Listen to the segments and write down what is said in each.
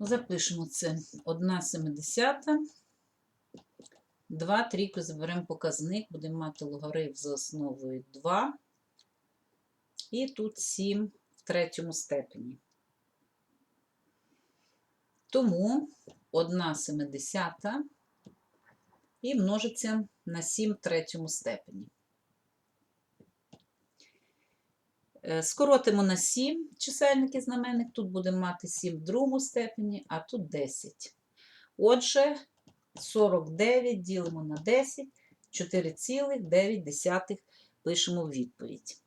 Запишемо це 1 семидесята. 2 трійку заберемо показник, будемо мати логарифм за основою 2. І тут 7 в третьому степені. Тому 1 семидесята і множиться на 7 в третьому степені. Скоротимо на 7 чисельник і знаменник. Тут будемо мати 7 в другому степені, а тут 10. Отже, 49 ділимо на 10, 4,9 пишемо в відповідь.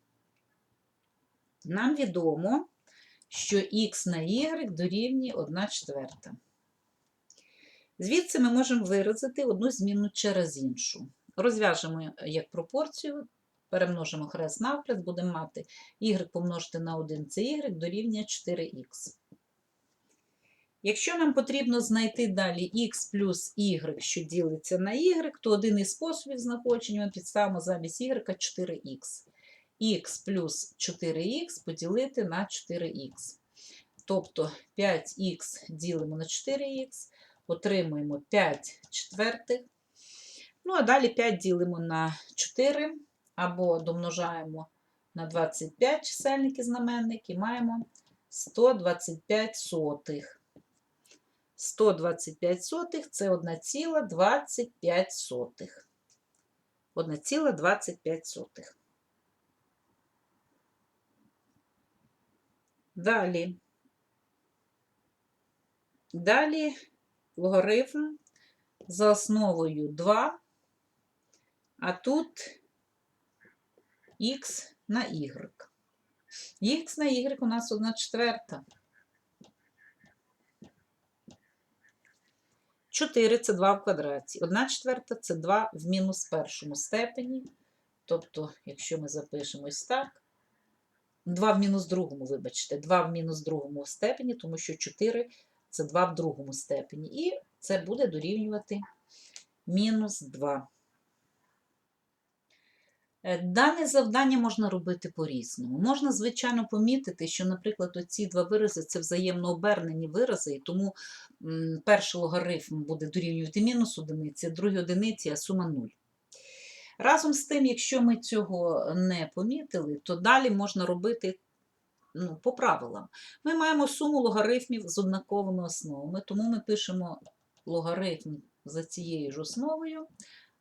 Нам відомо, що х на y дорівнює 1 четверта. Звідси ми можемо виразити одну змінну через іншу. Розв'яжемо як пропорцію, перемножимо хрест навхрест, будемо мати y помножити на 1 це y дорівнює 4х. Якщо нам потрібно знайти далі х плюс y, що ділиться на y, то один із способів знаходження ми підставимо замість y 4х. х плюс 4х поділити на 4х. Тобто 5х ділимо на 4х, отримуємо 5 четвертих. Ну, а далі 5 ділимо на 4 або домножаємо на 25 чисельник і знаменник і маємо 125 сотих. 125 сотих це 1,25 сотих. 1,25 сотих. Далі. Далі логарифм за основою 2, а тут х на y. Х на y у нас 1 четверта. 4 це 2 в квадраті. 1 четверта це 2 в мінус першому степені. Тобто, якщо ми запишемо ось так, 2 в мінус другому, вибачте, 2 в мінус другому степені, тому що 4 це 2 в другому степені. І це буде дорівнювати мінус 2. Е, Дане завдання можна робити по-різному. Можна, звичайно, помітити, що, наприклад, оці два вирази це взаємно обернені вирази, і тому перший логарифм буде дорівнювати мінус одиниці, другий одиниці, а сума 0. Разом з тим, якщо ми цього не помітили, то далі можна робити ну, по правилам. Ми маємо суму логарифмів з однаковими основами, тому ми пишемо логарифм за цією ж основою,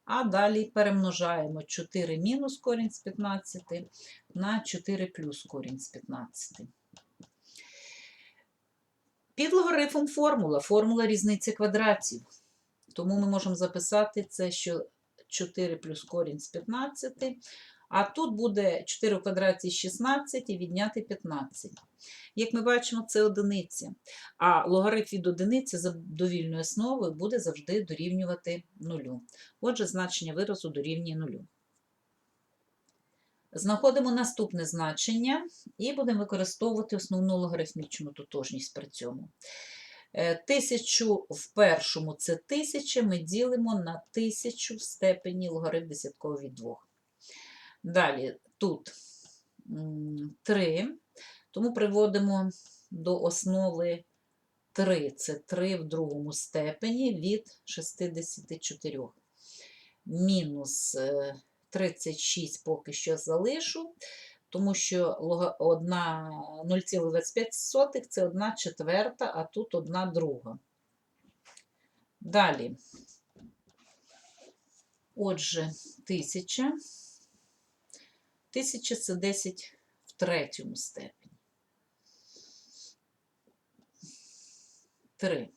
а далі перемножаємо 4 мінус корінь з 15 на 4 плюс корінь з 15. Під логарифмом формула, формула різниці квадратів. Тому ми можемо записати це, що 4 плюс корінь з 15, а тут буде 4 в квадраті 16 і відняти 15. Як ми бачимо, це одиниця. А логарифм від одиниці за довільною основою буде завжди дорівнювати нулю. Отже, значення виразу дорівнює нулю. Знаходимо наступне значення і будемо використовувати основну логарифмічну тотожність при цьому. Е, Тисячу в першому це тисяча, ми ділимо на тисячу в степені логарифм десятковий від 2. Далі тут 3, тому приводимо до основи 3. Це 3 в другому степені від 64. Мінус е, 36 поки що залишу, тому що лога- одна 0,25 це 1 четверта, а тут 1 друга. Далі. Отже, 1000. 1000 це 10 в третьому степені. 3.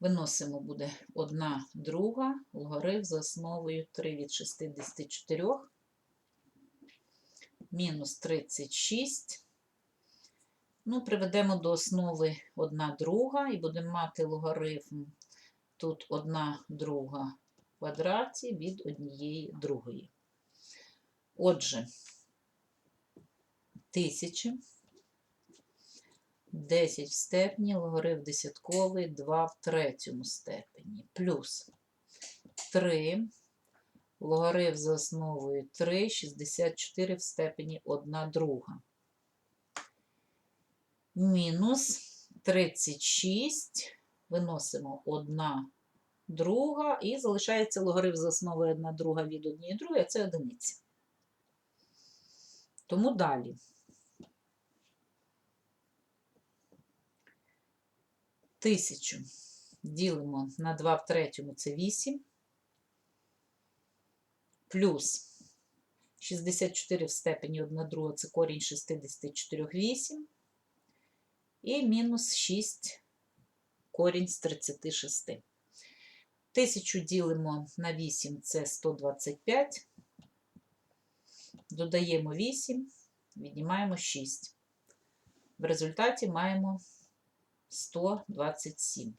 Виносимо буде 1 друга, логарифм за основою 3 від 64, мінус 36. Ну, приведемо до основи 1 друга і будемо мати логарифм тут 1 друга в квадраті від однієї другої. Отже, 1000. 10 в степені, логарифм десятковий, 2 в третьому степені, плюс 3, логарифм за основою 3, 64 в степені 1 друга. Мінус 36. Виносимо 1 друга і залишається логарифм з основи 1 друга від 1 другої, це одиниця. Тому далі. Тисячу ділимо на 2 в третьому, це 8. Плюс 64 в степені 1 друга, це корінь 64 8. І мінус 6 корінь з 36. Тисячу ділимо на 8, це 125. Додаємо 8, віднімаємо 6. В результаті маємо 127.